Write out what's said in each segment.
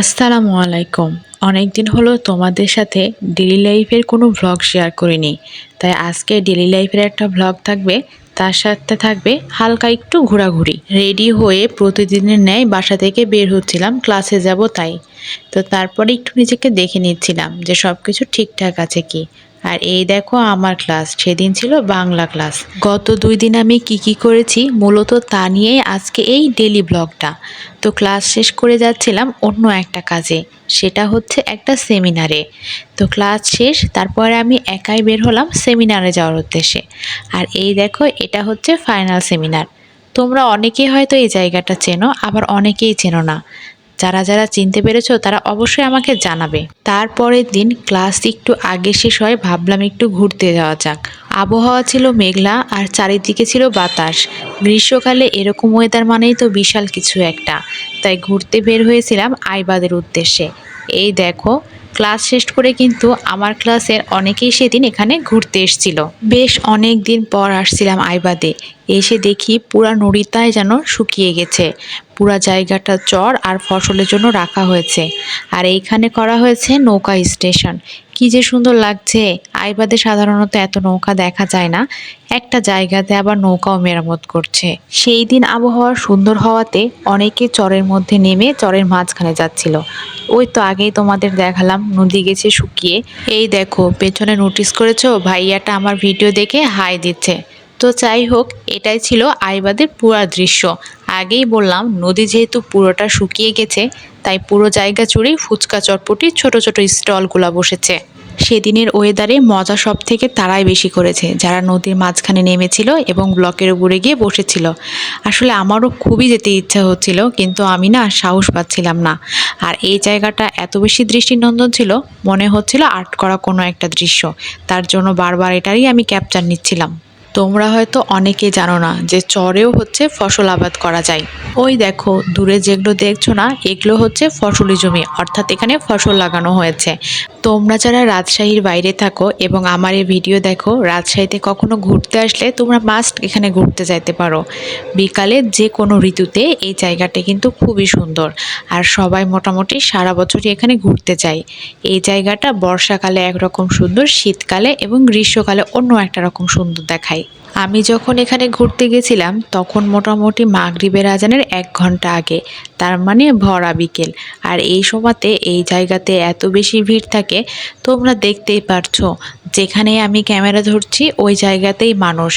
আসসালামু আলাইকুম। অনেক দিন হলো তোমাদের সাথে ডেলি লাইফের কোনো ভ্লগ শেয়ার করিনি। তাই আজকে ডেলি লাইফের একটা ভ্লগ থাকবে। তার সাথে থাকবে হালকা একটু ঘোরাঘুরি। রেডি হয়ে প্রতিদিনের ন্যায় বাসা থেকে বের হচ্ছিলাম ক্লাসে যাব তাই। তো তারপরে একটু নিজেকে দেখে নিচ্ছিলাম যে সব কিছু ঠিকঠাক আছে কি। আর এই দেখো আমার ক্লাস সেদিন ছিল বাংলা ক্লাস গত দুই দিন আমি কি কি করেছি, মূলত তা নিয়েই আজকে এই ডেলি ব্লগটা তো ক্লাস শেষ করে যাচ্ছিলাম অন্য একটা কাজে, সেটা হচ্ছে একটা সেমিনারে তো ক্লাস শেষ, তারপরে আমি একাই বের হলাম সেমিনারে যাওয়ার উদ্দেশ্যে। আর এই দেখো, এটা হচ্ছে ফাইনাল সেমিনার তোমরা অনেকেই হয়তো এই জায়গাটা চেনো, আবার অনেকেই চেনো না। যারা যারা চিনতে পেরেছ তারা অবশ্যই আমাকে জানাবে। তারপরের দিন ক্লাস একটু আগে শেষ হয়, ভাবলাম একটু ঘুরতে যাওয়া যাক। আবহাওয়া ছিল মেঘলা আর চারিদিকে ছিল বাতাস। গ্রীষ্মকালে এরকম ওয়েদার মানেই তো বিশাল কিছু একটা। তাই ঘুরতে বের হয়েছিলাম আইবাদের উদ্দেশ্যে। এই দেখো ক্লাস শেষ করে কিন্তু আমার ক্লাসের অনেকেই সেদিন এখানে ঘুরতে এসেছিল। বেশ অনেক দিন পর আসছিলাম আইবাদে। এসে দেখি পুরা নড়িতায় যেন শুকিয়ে গেছে। পুরা জায়গাটা চর আর ফসলের জন্য রাখা হয়েছে। আর এইখানে করা হয়েছে নৌকা স্টেশন। কি যে সুন্দর লাগছে। আইবাদে সাধারণত এত নৌকা দেখা যায় না। একটা জায়গাতে আবার নৌকাও মেরামত করছে। সেই দিন আবহাওয়া সুন্দর হওয়াতে অনেকে চরের মধ্যে নেমে চরের মাঝখানে যাচ্ছিল। ওই তো আগেই তোমাদের দেখালাম, নদী গেছে শুকিয়ে। এই দেখো, পেছনে নোটিস করেছ? ভাইয়াটা আমার ভিডিও দেখে হাই দিচ্ছে। তো যাই হোক, এটাই ছিল আইবাদের পুরা দৃশ্য। আগেই বললাম, নদী যেহেতু পুরোটা শুকিয়ে গেছে তাই পুরো জায়গা জুড়েই ফুচকা চটপটি ছোট ছোট স্টলগুলো বসেছে। সেদিনের ওয়েদারে মজা সব থেকে তারাই বেশি করেছে, যারা নদীর মাঝখানে নেমেছিল এবং ব্লকের উপরে গিয়ে বসেছিল। আসলে আমারও খুবই যেতে ইচ্ছা হচ্ছিল, কিন্তু আমি না সাহস পাচ্ছিলাম না। আর এই জায়গাটা এত বেশি দৃষ্টিনন্দন ছিল, মনে হচ্ছিল আর্ট করা কোনো একটা দৃশ্য। তার জন্য বারবার এটারই আমি ক্যাপচার নিচ্ছিলাম। তোমরা হয়তো অনেকে জানো না যে চরেও হচ্ছে ফসল আবাদ করা যায়। ওই দেখো, দূরে যেগুলো দেখছ না, এগুলো হচ্ছে ফসলি জমি, অর্থাৎ এখানে ফসল লাগানো হয়েছে। তোমরা যারা রাজশাহীর বাইরে থাকো এবং আমার এই ভিডিও দেখো, রাজশাহীতে কখনো ঘুরতে আসলে তোমরা মাস্ট এখানে ঘুরতে যাইতে পারো। বিকালে যে কোনো ঋতুতে এই জায়গাটা কিন্তু খুবই সুন্দর। আর সবাই মোটামুটি সারা বছরই এখানে ঘুরতে যায়। এই জায়গাটা বর্ষাকালে একরকম সুন্দর, শীতকালে এবং গ্রীষ্মকালে অন্য একটা রকম সুন্দর দেখায়। আমি যখন এখানে ঘুরতে গেছিলাম, তখন মোটামুটি মাগরিবের আজানের এক ঘণ্টা আগে, তার মানে ভরা বিকেল। আর এই সময়তে এই জায়গাতে এত বেশি ভিড় থাকে, তোমরা দেখতেই পারছ, যেখানে আমি ক্যামেরা ধরছি, ওই জায়গাতেই মানুষ।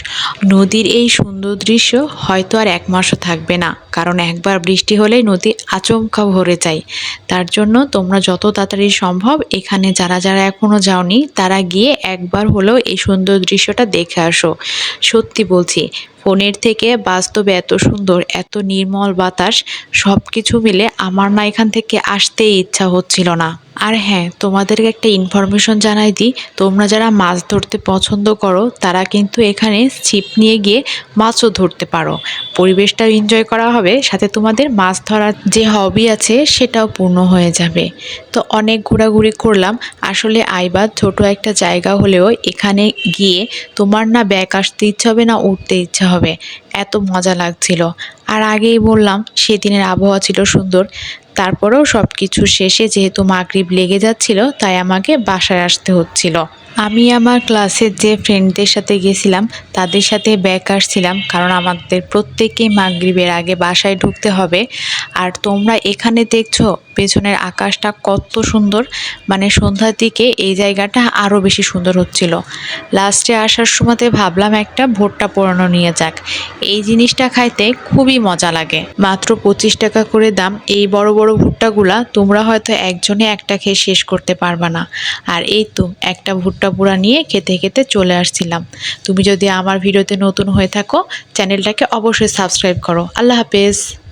নদীর এই সুন্দর দৃশ্য হয়তো আর এক মাসও থাকবে না। কারণ একবার বৃষ্টি হলেই নদী আচমকা ভরে যায়। তার জন্য তোমরা যত তাড়াতাড়ি সম্ভব এখানে যারা যারা এখনও যাওনি, তারা গিয়ে একবার হলেও এই সুন্দর দৃশ্যটা দেখে আসো। সত্যি বলছি ফোনের থেকে বাস্তবে এত সুন্দর, এত নির্মল বাতাস সব কিছু মিলে আমার না এখান থেকে আসতেই ইচ্ছা হচ্ছিল না। আর হ্যাঁ তোমাদেরকে একটা ইনফরমেশন জানাই দিই, তোমরা যারা মাছ ধরতে পছন্দ করো, তারা কিন্তু এখানে ছিপ নিয়ে গিয়ে মাছও ধরতে পারো। পরিবেশটাও এনজয় করা হবে, সাথে তোমাদের মাছ ধরার যে হবি আছে, সেটাও পূর্ণ হয়ে যাবে। তো অনেক ঘোরাঘুরি করলাম। আসলে আইবার ছোট একটা জায়গা হলেও এখানে গিয়ে তোমার না ব্যাক আসতে ইচ্ছা হবে না উঠতে ইচ্ছা হবে। এত মজা লাগছিল। আর আগেই বললাম, সেদিনের আবহাওয়া ছিল সুন্দর। তারপরেও সব কিছু শেষে যেহেতু মাগরিব লেগে যাচ্ছিল, তাই আমাকে বাসায় আসতে হচ্ছিল। আমি আমার ক্লাসের যে ফ্রেন্ডদের সাথে গেছিলাম, তাদের সাথে ব্যাক আসছিলাম, কারণ আমাদের প্রত্যেকেই মাগরিবের আগে বাসায় ঢুকতে হবে। আর তোমরা এখানে দেখছ, পেছনের আকাশটা কত সুন্দর মানে সন্ধ্যার দিকে এই জায়গাটা আরও বেশি সুন্দর হচ্ছিল। লাস্টে আসার সময়তে ভাবলাম একটা ভুট্টা পোড়ানো নিয়ে যাক। এই জিনিসটা খাইতে খুবই মজা লাগে। মাত্র পঁচিশ টাকা করে দাম, এই বড় বড় ভুট্টাগুলা তোমরা হয়তো একজনে একটা খেয়ে শেষ করতে পারবা না। আর এই তো, একটা ভুট্টা পোড়া নিয়ে খেতে খেতে চলে আসছিলাম। তুমি যদি আমার ভিডিওতে নতুন হয়ে থাকো, চ্যানেলটাকে অবশ্যই সাবস্ক্রাইব করো। আল্লাহ হাফেজ।